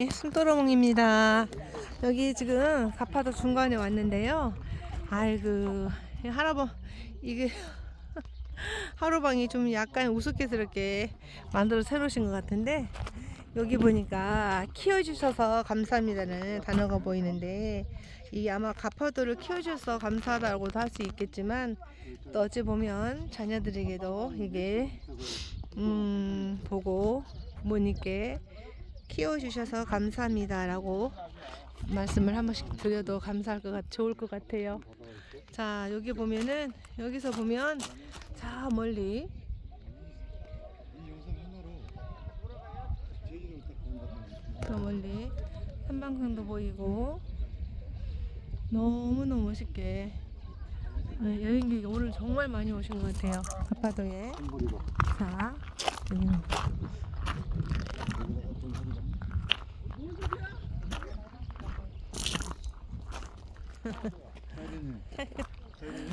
네, 숨도로몽입니다. 여기 지금 가파도 중간에 왔는데요. 아이고 이 할아버 이게 하루방이 좀 약간 우스꽝스럽게 만들어 새놓으신 것 같은데 여기 보니까 키워주셔서 감사합니다는 단어가 보이는데 이 아마 가파도를 키워주셔서 감사하다고도 할 수 있겠지만 또 어찌 보면 자녀들에게도 이게 음 보고 부모님께 키워주셔서 감사합니다라고 말씀을 한 번씩 드려도 감사할 것 같, 좋을 것 같아요. 자 여기 보면은 여기서 보면 저 멀리. 저 멀리. 한방성도 보이고. 너무 너무 멋있게. 네, 여행객이 오늘 정말 많이 오신 것 같아요. 가파도에 자 여기는 사진이 사진이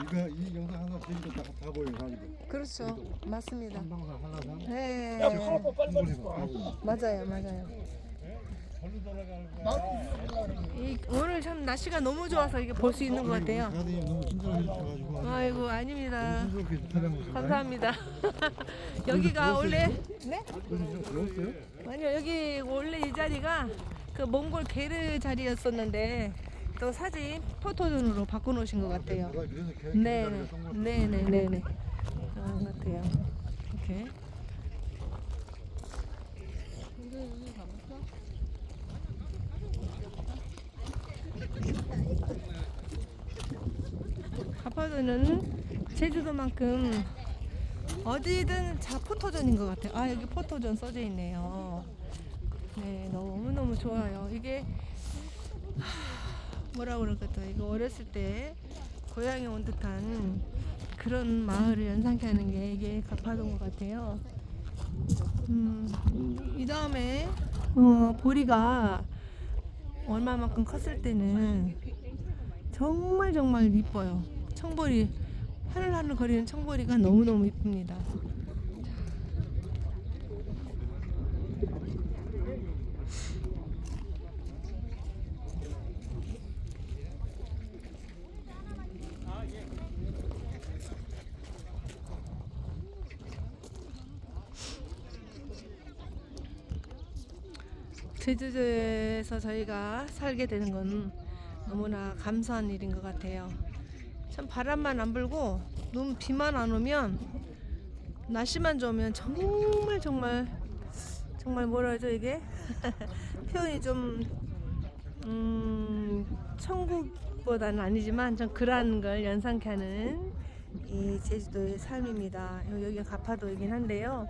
이거 이 영상 하나 제주도 다, 다 보여 가지고 그렇죠 맞습니다. 네 보여 맞아요 맞아요. 이, 오늘 참 날씨가 너무 좋아서 이게 볼 수 있는 것 같아요. 사진이 아이고 아닙니다. 감사합니다. 여기가 원래 네? 아니요 여기 원래 이 자리가 그 몽골 게르 자리였었는데 또 사진 포토존으로 바꿔놓으신 것 같아요. 계획 네, 거. 네, 네, 네, 네. 그런 것 같아요. 이렇게. 가파도는 제주도만큼 어디든 자 포토존인 것 같아요. 아 여기 포토존 써져 있네요. 네, 너무 너무 좋아요. 이게 하, 뭐라 그럴까 또 이거 어렸을 때 고향에 온 듯한 그런 마을을 연상케 하는 게 이게 가파도인 것 같아요. 음, 이 다음에 어, 보리가 얼마만큼 컸을 때는 정말 정말 이뻐요. 청보리 하늘하늘 거리는 청보리가 너무 너무 이쁩니다. 제주도에서 저희가 살게 되는 건 너무나 감사한 일인 것 같아요. 참 바람만 안 불고 너무 비만 안 오면 날씨만 좋으면 정말 정말 정말 뭐라 하죠 이게 표현이 좀 음, 천국보다는 아니지만 좀 그러한 걸 연상케 하는 이 제주도의 삶입니다. 여- 여기가 가파도이긴 한데요.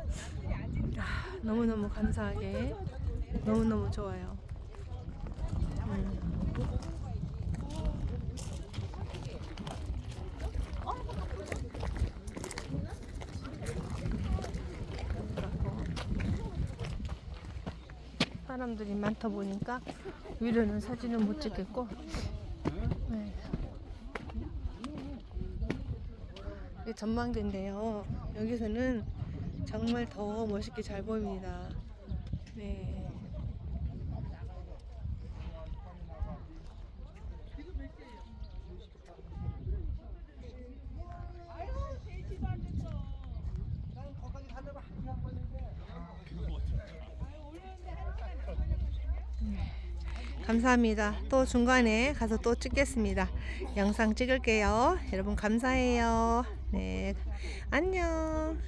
아, 너무너무 감사하게 너무너무 좋아요. 음. 사람들이 많다 보니까 위로는 사진을 못 찍겠고 네. 이게 전망대인데요 여기서는 정말 더 멋있게 잘 보입니다 네. 감사합니다. 또 중간에 가서 또 찍겠습니다. 영상 찍을게요. 여러분 감사해요. 네. 안녕.